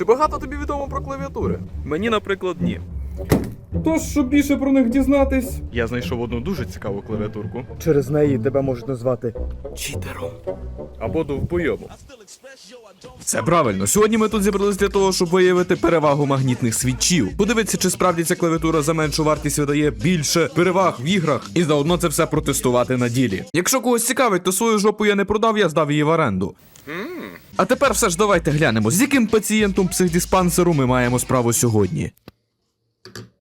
Чи багато тобі відомо про клавіатури? Мені, наприклад, ні. Тож, щоб більше про них дізнатись, Я знайшов одну дуже цікаву клавіатурку. Через неї тебе можуть назвати читером. Або довбойобом. Все правильно. Сьогодні ми тут зібрались для того, щоб виявити перевагу магнітних свічів. Подивитися, чи справді ця клавіатура за меншу вартість видає більше переваг в іграх, і заодно це все протестувати на ділі. Якщо когось цікавить, то свою жопу я не продав, я здав її в оренду. А тепер все ж давайте глянемо, з яким пацієнтом психдиспансеру ми маємо справу сьогодні.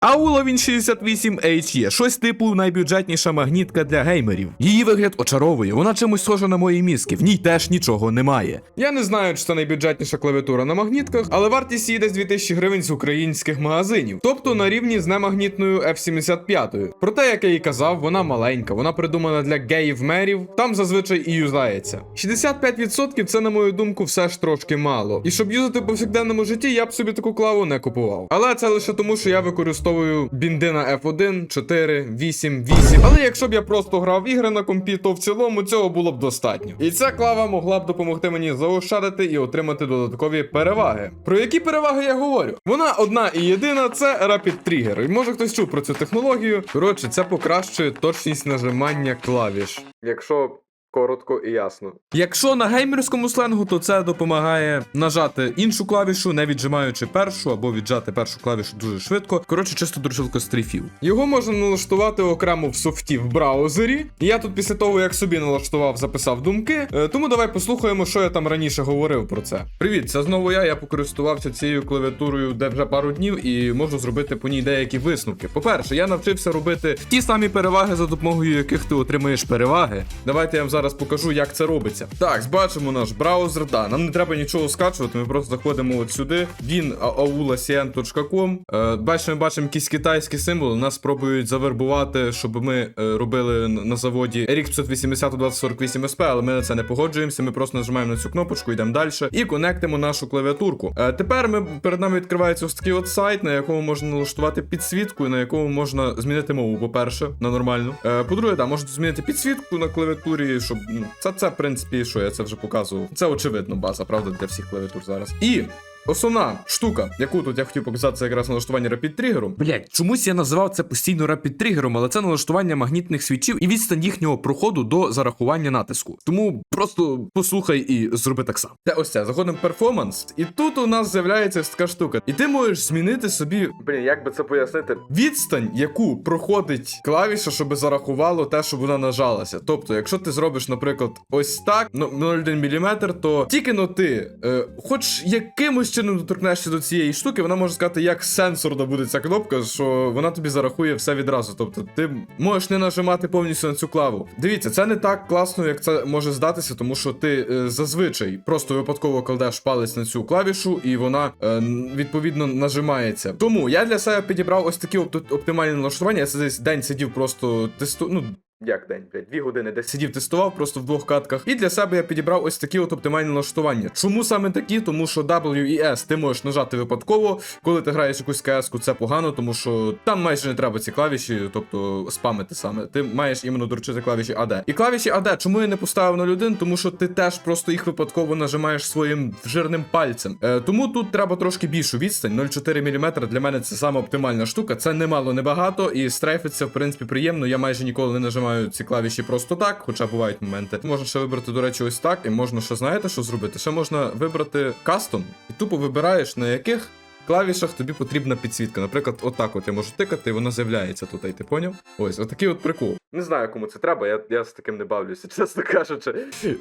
Аула він 68H є, щось типу найбюджетніша магнітка для геймерів. Її вигляд очаровує, вона чимось схожа на мої мізки, в ній теж нічого немає. Я не знаю, чи це найбюджетніша клавіатура на магнітках, але вартість її десь 2000 гривень з українських магазинів, тобто на рівні з немагнітною F75. Проте, як я і казав, вона маленька, вона придумана для геїв-мерів, там зазвичай і юзається. 65% це, на мою думку, все ж трошки мало. І щоб юзати в повсякденному житті, я б собі таку клаву не купував. Але це лише тому, що я використовую бінди на F1, 4, 8, 8. Але якщо б я просто грав ігри на компі, то в цілому цього було б достатньо. І ця клава могла б допомогти мені заощадити і отримати додаткові переваги. Про які переваги я говорю? Вона одна і єдина це Rapid Trigger. І може хтось чув про цю технологію. Коротше, це покращує точність нажимання клавіш. Якщо Коротко і ясно. Якщо на геймерському сленгу, то це допомагає нажати іншу клавішу, не віджимаючи першу, або віджати першу клавішу дуже швидко. Коротше, чисто до швидкостріфів. Його можна налаштувати окремо в софті в браузері. Я тут після того, як собі налаштував, записав думки. Е, Тому давай послухаємо, що я там раніше говорив про це. Привіт, це знову я. Я покористувався цією клавіатурою де вже пару днів і можу зробити по ній деякі висновки. По-перше, я навчився робити ті самі переваги, за допомогою яких ти отримаєш переваги. Давайте я вам зараз покажу, як це робиться. Так, бачимо наш браузер. Да, нам не треба нічого скачувати. Ми просто заходимо от сюди. Він aulacn.com. Е, бачимо, бачимо якісь китайські символи. Нас спробують завербувати, щоб ми е, робили на заводі RX 580 2048 SP, але ми на це не погоджуємося. Ми просто нажимаємо на цю кнопочку, йдемо далі і конектимо нашу клавіатурку. Е, тепер ми перед нами відкривається ось такий от сайт, на якому можна налаштувати підсвітку, на якому можна змінити мову, по-перше, на нормальну. Е, по-друге, можна змінити підсвітку на клавіатурі, щоб ну, це, це, в принципі, що я це вже показував. Це очевидно база, правда, для всіх клавіатур зараз. І. Основна штука, яку тут я хотів показати, це якраз налаштування Rapid тригеру. Блять, чомусь я називав це постійно Rapid тригером, але це налаштування магнітних свічів і відстань їхнього проходу до зарахування натиску. Тому просто послухай і зроби так само. Це ось це. Заходимо в перформанс, і тут у нас з'являється така штука. І ти можеш змінити собі. Блін, як би це пояснити? Відстань, яку проходить клавіша, щоб зарахувало те, щоб вона нажалася. Тобто, якщо ти зробиш, наприклад, ось так, ну 0,1 мм, то тільки но ти, е, хоч якимось чином доторкнешся до цієї штуки, вона може сказати, як сенсорна буде ця кнопка, що вона тобі зарахує все відразу. Тобто, ти можеш не нажимати повністю на цю клаву. Дивіться, це не так класно, як це може здатися, тому що ти е, зазвичай просто випадково кладеш палець на цю клавішу, і вона е, відповідно нажимається. Тому я для себе підібрав ось такі опт- оптимальні налаштування. Я це десь день сидів просто тесту. Ну, як день, блядь, дві години десь сидів, тестував просто в двох катках. І для себе я підібрав ось такі от оптимальні налаштування. Чому саме такі? Тому що W і S ти можеш нажати випадково. Коли ти граєш якусь КС-ку, це погано, тому що там майже не треба ці клавіші, тобто спамити саме. Ти маєш іменно доручити клавіші AD. І клавіші AD, чому я не поставив 0.1? Тому що ти теж просто їх випадково нажимаєш своїм жирним пальцем. Е, тому тут треба трошки більшу відстань. 0,4 мм для мене це саме оптимальна штука. Це немало, не багато, і стрейфиться, в принципі, приємно. Я майже ніколи не нажимаю ці клавіші просто так, хоча бувають моменти. Можна ще вибрати, до речі, ось так, і можна ще знаєте, що зробити? Ще можна вибрати кастом, і тупо вибираєш на яких. Клавішах тобі потрібна підсвітка. Наприклад, отак от я можу тикати, і воно з'являється тут, і ти поняв? Ось, отакий от прикол. Не знаю, кому це треба, я, я з таким не бавлюся, чесно кажучи.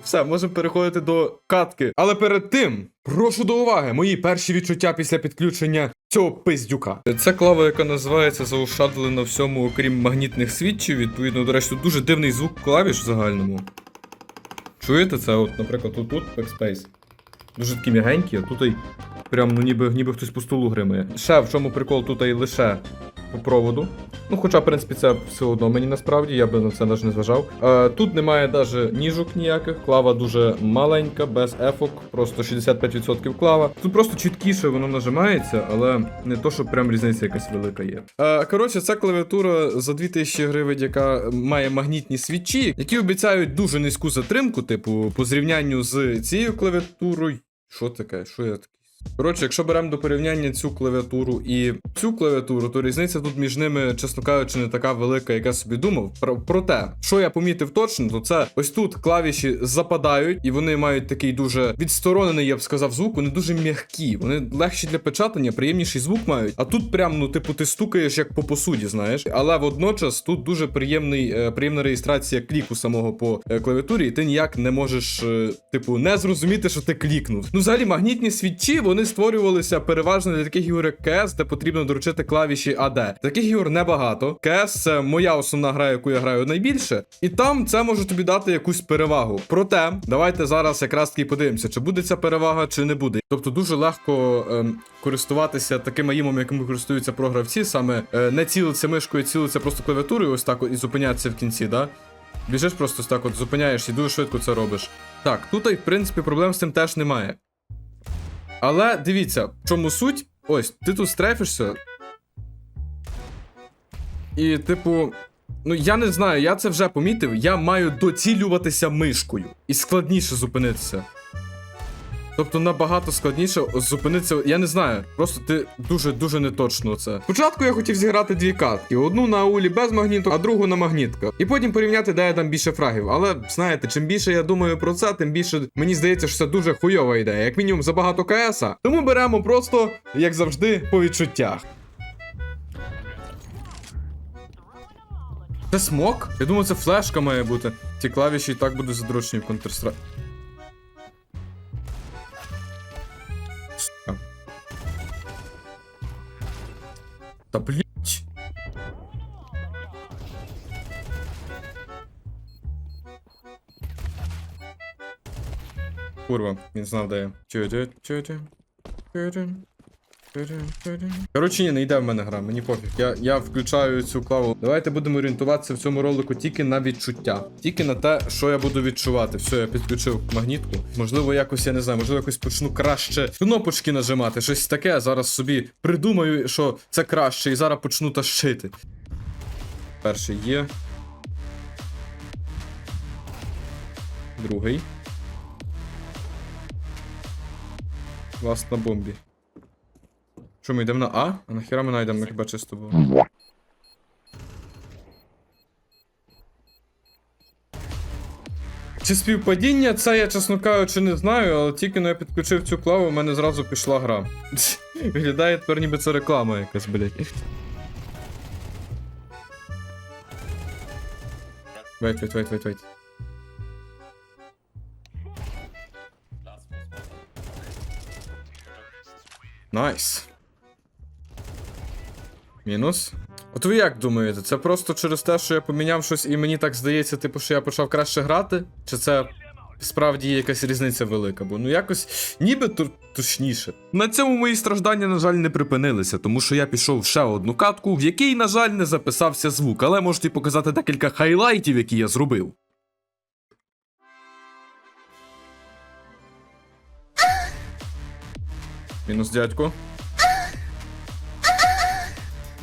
Все, можемо переходити до катки. Але перед тим, прошу до уваги, мої перші відчуття після підключення цього пиздюка. Це клава, яка називається заушадлена на всьому, окрім магнітних свідчів. Відповідно, до речі, тут дуже дивний звук клавіш в загальному. Чуєте це? От, наприклад, тут тут Backspace. Дуже такі м'ягенькі, а тут й прям ну ніби, ніби хтось по столу гримає. Ще в чому прикол тут і лише по проводу. Ну, хоча, в принципі, це все одно мені насправді, я би на це навіть не зважав. Е, тут немає навіть ніжок ніяких, клава дуже маленька, без ефок, просто 65% клава. Тут просто чіткіше воно нажимається, але не то, що прям різниця якась велика є. Е, коротше, це клавіатура за 2000 гривень, яка має магнітні свічі, які обіцяють дуже низьку затримку, типу, по зрівнянню з цією клавіатурою. Що таке? Що я такий Коротше, якщо беремо до порівняння цю клавіатуру і цю клавіатуру, то різниця тут між ними, чесно кажучи, не така велика, як я собі думав. Про- Проте, що я помітив точно, то це ось тут клавіші западають, і вони мають такий дуже відсторонений, я б сказав, звук. Вони дуже м'які. Вони легші для печатання, приємніший звук мають. А тут прям, ну, типу, ти стукаєш як по посуді, знаєш. Але водночас тут дуже приємний, е, приємна реєстрація кліку самого по е, клавіатурі, і ти ніяк не можеш, е, типу, не зрозуміти, що ти клікнув. Ну, взагалі, магнітні свічі вони створювалися переважно для таких ігор, як CS, де потрібно доручити клавіші AD. Таких ігор небагато. CS це моя основна гра, яку я граю найбільше, і там це може тобі дати якусь перевагу. Проте, давайте зараз якраз таки подивимося, чи буде ця перевага, чи не буде. Тобто дуже легко ем, користуватися таким аїмом, яким користуються програвці, саме е, не цілиться мишкою, цілиться просто клавіатурою, ось так і зупинятися в кінці, да? Біжиш просто так от зупиняєш і дуже швидко це робиш. Так, тут, в принципі, проблем з цим теж немає. Але дивіться, в чому суть? Ось, ти тут стрефишся. І, типу, ну я не знаю, я це вже помітив. Я маю доцілюватися мишкою. І складніше зупинитися. Тобто набагато складніше зупинитися. Я не знаю. Просто ти дуже-дуже неточно це. Спочатку я хотів зіграти дві катки: одну на аулі без магніту, а другу на магнітках. І потім порівняти, де я там більше фрагів. Але знаєте, чим більше я думаю про це, тим більше мені здається, що це дуже хуйова ідея. Як мінімум забагато КСа. Тому беремо просто, як завжди, по відчуттях. Це смок? Я думаю, це флешка має бути. Ці клавіші і так будуть задрочені в Counter-Strike. Та блять. Курва, він знав, де я. Чу-чу, чу-чу. Чу-чу. Коротше, ні, не йде в мене гра, мені пофіг. Я, я включаю цю клаву. Давайте будемо орієнтуватися в цьому ролику тільки на відчуття. Тільки на те, що я буду відчувати. Все, я підключив магнітку. Можливо, якось я не знаю, можливо, якось почну краще кнопочки нажимати. Щось таке. Зараз собі придумаю, що це краще, і зараз почну тащити. Перший є. Другий. Ласт на бомбі. Що ми йдемо на А? А нахіра ми знайдемо, хіба чисто було. Чи співпадіння, це я, чесно кажучи, не знаю, але тільки но я підключив цю клаву, в мене зразу пішла гра. Виглядає тепер ніби це реклама якась, блядь. Вейт, вейт, вейт, вейт, вейт. Найс. Мінус. От ви як думаєте, це просто через те, що я поміняв щось і мені так здається, типу, що я почав краще грати? Чи це справді є якась різниця велика? Бо ну якось ніби ту- точніше. На цьому мої страждання, на жаль, не припинилися, тому що я пішов в ще одну катку, в якій, на жаль, не записався звук, але можете показати декілька хайлайтів, які я зробив. Мінус дядько.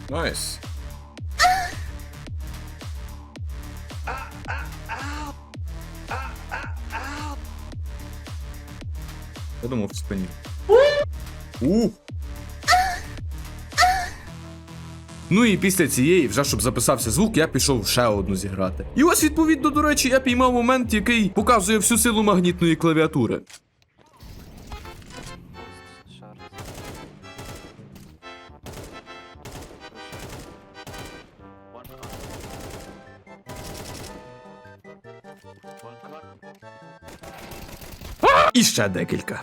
Найс. Я думав в спині. Ух! Ну і після цієї, вже щоб записався звук, я пішов ще одну зіграти. І ось, відповідно, до речі, я піймав момент, який показує всю силу магнітної клавіатури. І ще декілька.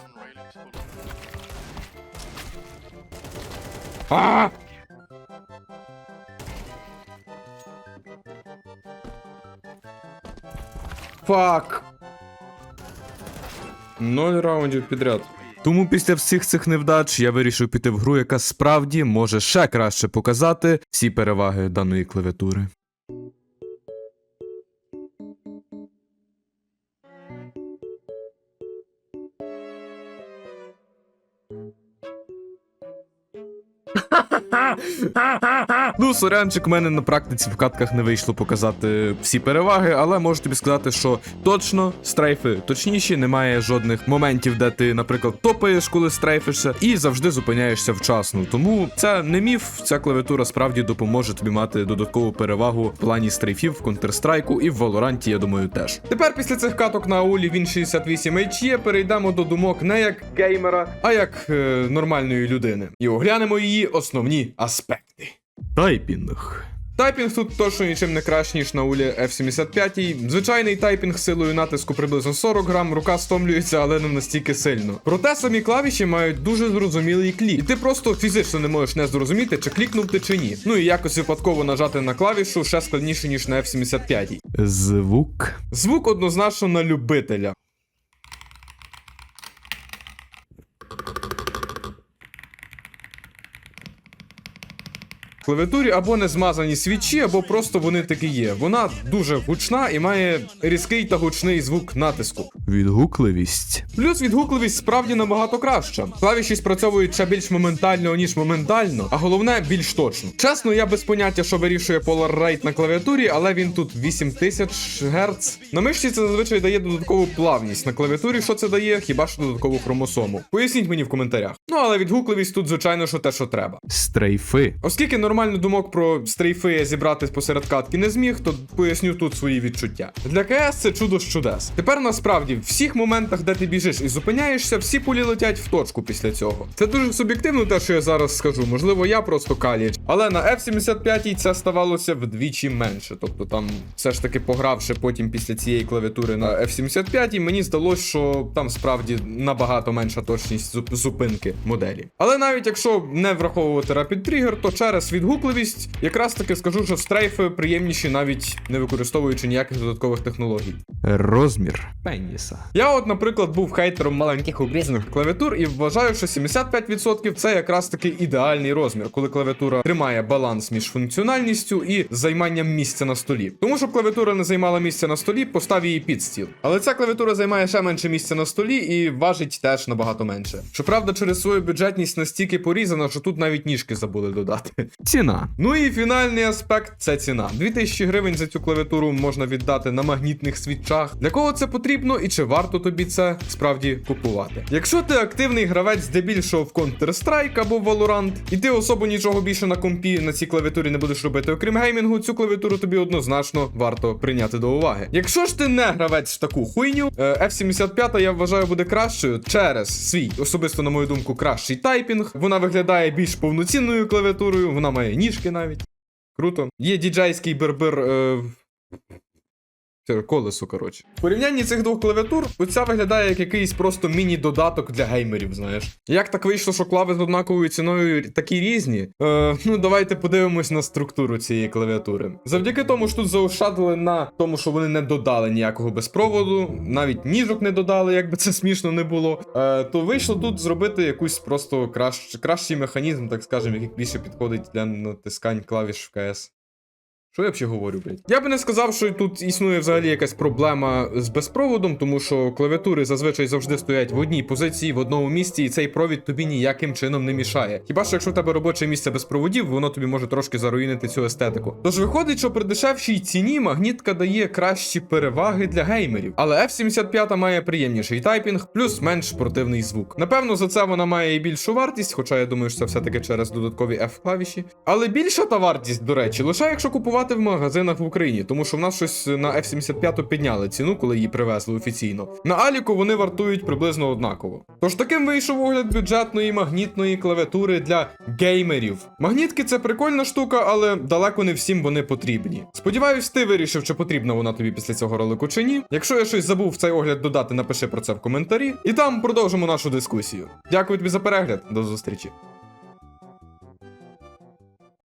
А! Фак. Ноль раундів підряд. Тому після всіх цих невдач я вирішив піти в гру, яка справді може ще краще показати всі переваги даної клавіатури. ha ha ha Ну, сорянчик, у мене на практиці в катках не вийшло показати всі переваги, але можу тобі сказати, що точно стрейфи точніші, немає жодних моментів, де ти, наприклад, топаєш, коли стрейфишся, і завжди зупиняєшся вчасно. Тому це не міф, ця клавіатура справді допоможе тобі мати додаткову перевагу в плані стрейфів в Counter-Strike і в Valorant, я думаю, теж. Тепер після цих каток на аулі він 68 HE перейдемо до думок не як геймера, а як е, нормальної людини. І оглянемо її основні аспекти. Тайпінг. Тайпінг тут точно нічим не краще, ніж на улі F75. Звичайний тайпінг силою натиску приблизно 40 грам, рука стомлюється, але не настільки сильно. Проте самі клавіші мають дуже зрозумілий клік, і ти просто фізично не можеш не зрозуміти, чи клікнув ти чи ні. Ну і якось випадково нажати на клавішу ще складніше, ніж на F75. Звук. Звук однозначно на любителя. Клавіатурі або не змазані свічі, або просто вони такі є. Вона дуже гучна і має різкий та гучний звук натиску. Відгукливість. Плюс відгукливість справді набагато краща. Клавіші спрацьовують ще більш моментально, ніж моментально, а головне більш точно. Чесно, я без поняття, що вирішує Polar Rate на клавіатурі, але він тут 8000 Гц. На мишці це зазвичай дає додаткову плавність. На клавіатурі що це дає? Хіба що додаткову хромосому? Поясніть мені в коментарях. Ну але відгукливість тут, звичайно, що те, що треба. Стрейфи. Оскільки нормально думок про стрейфи зібрати посеред катки не зміг, то поясню тут свої відчуття. Для КС це чудо з чудес. Тепер насправді в всіх моментах, де ти біжиш і зупиняєшся, всі пулі летять в точку після цього. Це дуже суб'єктивно, те, що я зараз скажу. Можливо, я просто каліч. Але на F75 це ставалося вдвічі менше. Тобто там все ж таки погравши потім після цієї клавіатури на F75, мені здалося, що там справді набагато менша точність зупинки моделі. Але навіть якщо не враховувати Rapid Trigger, то через відгукливість якраз таки скажу, що стрейфи приємніші, навіть не використовуючи ніяких додаткових технологій. Розмір пеніса. Я, от, наприклад, був хейтером маленьких обрізаних клавіатур і вважаю, що 75% це якраз таки ідеальний розмір, коли клавіатура тримає баланс між функціональністю і займанням місця на столі. Тому щоб клавіатура не займала місця на столі, постав її під стіл. Але ця клавіатура займає ще менше місця на столі і важить теж набагато менше. Щоправда, через свою бюджетність настільки порізана, що тут навіть ніжки забули додати. Ціна. Ну і фінальний аспект це ціна. 2000 гривень за цю клавіатуру можна віддати на магнітних свічах. Для кого це потрібно і чи варто тобі це справді купувати? Якщо ти активний гравець здебільшого в Counter-Strike або Valorant, і ти особо нічого більше на компі на цій клавіатурі не будеш робити, окрім геймінгу, цю клавіатуру тобі однозначно варто прийняти до уваги. Якщо ж ти не гравець в таку хуйню, е, F75 я вважаю буде кращою через свій, особисто на мою думку, кращий тайпінг. Вона виглядає більш повноцінною клавіатурою, вона має ніжки навіть. Круто. Є діджайський бербер. Е... Колесо, коротше. В порівнянні цих двох клавіатур, оця виглядає як якийсь просто міні-додаток для геймерів, знаєш. Як так вийшло, що клави з однаковою ціною такі різні? Е, ну, давайте подивимось на структуру цієї клавіатури. Завдяки тому, що тут заощадили на тому, що вони не додали ніякого безпроводу, навіть ніжок не додали, якби це смішно не було. Е, то вийшло тут зробити якусь просто кращ... кращий механізм, так скажемо, який більше підходить для натискань клавіш в КС. Що я взагалі говорю, блядь? Я би не сказав, що тут існує взагалі якась проблема з безпроводом, тому що клавіатури зазвичай завжди стоять в одній позиції, в одному місці, і цей провід тобі ніяким чином не мішає. Хіба що якщо в тебе робоче місце без проводів, воно тобі може трошки заруїнити цю естетику. Тож виходить, що при дешевшій ціні магнітка дає кращі переваги для геймерів. Але F75 має приємніший тайпінг, плюс менш спортивний звук. Напевно, за це вона має і більшу вартість, хоча я думаю, що це все-таки через додаткові F-клавіші. Але більша та вартість, до речі, лише якщо купувати в магазинах в Україні, тому що в нас щось на F75 підняли ціну, коли її привезли офіційно. На Аліку вони вартують приблизно однаково. Тож таким вийшов огляд бюджетної магнітної клавіатури для геймерів. Магнітки це прикольна штука, але далеко не всім вони потрібні. Сподіваюсь, ти вирішив, чи потрібна вона тобі після цього ролику чи ні. Якщо я щось забув в цей огляд додати, напиши про це в коментарі, і там продовжимо нашу дискусію. Дякую тобі за перегляд, до зустрічі.